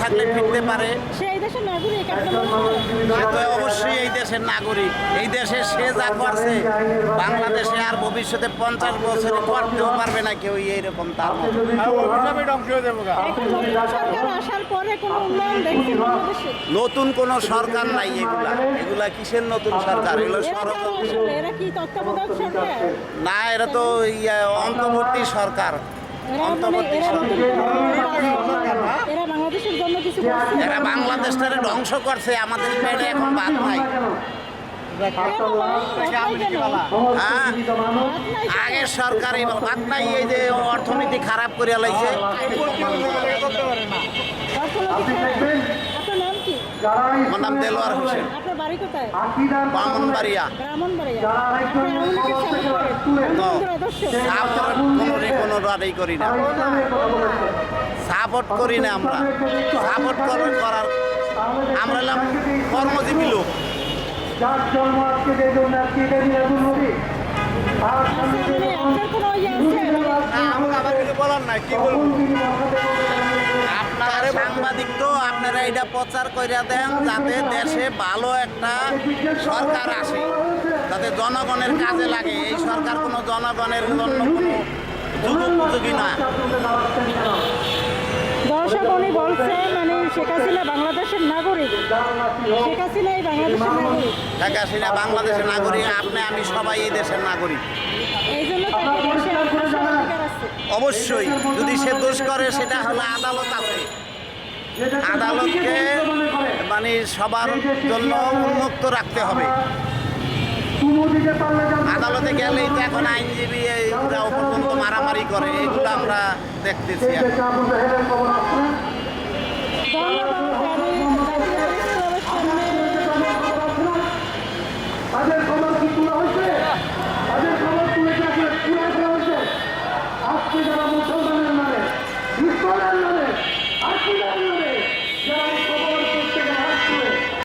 থাকলে ফিরতে পারে। অবশ্যই এই দেশের নাগরিক। এই দেশে সে যা করছে বাংলাদেশে আর ভবিষ্যতে পঞ্চাশ বছরে করতেও পারবে না কেউ এইরকম তার নতুন কোনো বাংলাদেশে নতুন কোনো সরকার নাই এগুলা। এগুলা কিসের নতুন সরকার? এগুলো না এরা তো ইয়ে, অন্তর্বর্তী সরকার। মানে অন্তর্বর্তী সরকার নতুন কোনো এরা বাংলাদেশের জন্য কিছু করছে এরা বাংলাদেশটারে ধ্বংস করছে আমাদের পেটে এখন বাদ নাই? আগের সরকার বাদ নাই এই যে অর্থনীতি খারাপ করে লাইছে। আমার নাম দেলোয়ার হোসেন। ব্রাহ্মণবাড়িয়া। কোনো কোনো রাড়ি করি না। সাপোর্ট করি না আমরা। সাপোর্ট করার আমরা হলাম কর্মজীবী লোক। যার জন্ম আজকে যে জন্য সাংবাদিক তো, আপনারা এটা প্রচার করে দেন যাতে দেশে ভালো একটা সরকার আসে, যাতে জনগণের কাজে লাগে। এই সরকার কোনো জনগণের জন্য কোনো যুগোপযোগী না। দর্শক উনি বলছে মানে শেখ হাসিনা বাংলাদেশের নাগরিক। শেখ হাসিনা এই বাংলাদেশের নাগরিক। শেখ হাসিনা বাংলাদেশের নাগরিক আপনি আমি সবাই এই দেশের নাগরিক। এই জন্য তাকে দেশে অধিকার আছে। অবশ্যই যদি সে দোষ করে সেটা হলো আদালত আছে। আদালতকে মানে সবার জন্য উন্মুক্ত রাখতে হবে। গেলেই তো এখন আইনজীবী এইগুলা পর্যন্ত মারামারি করে এগুলো আমরা দেখতেছি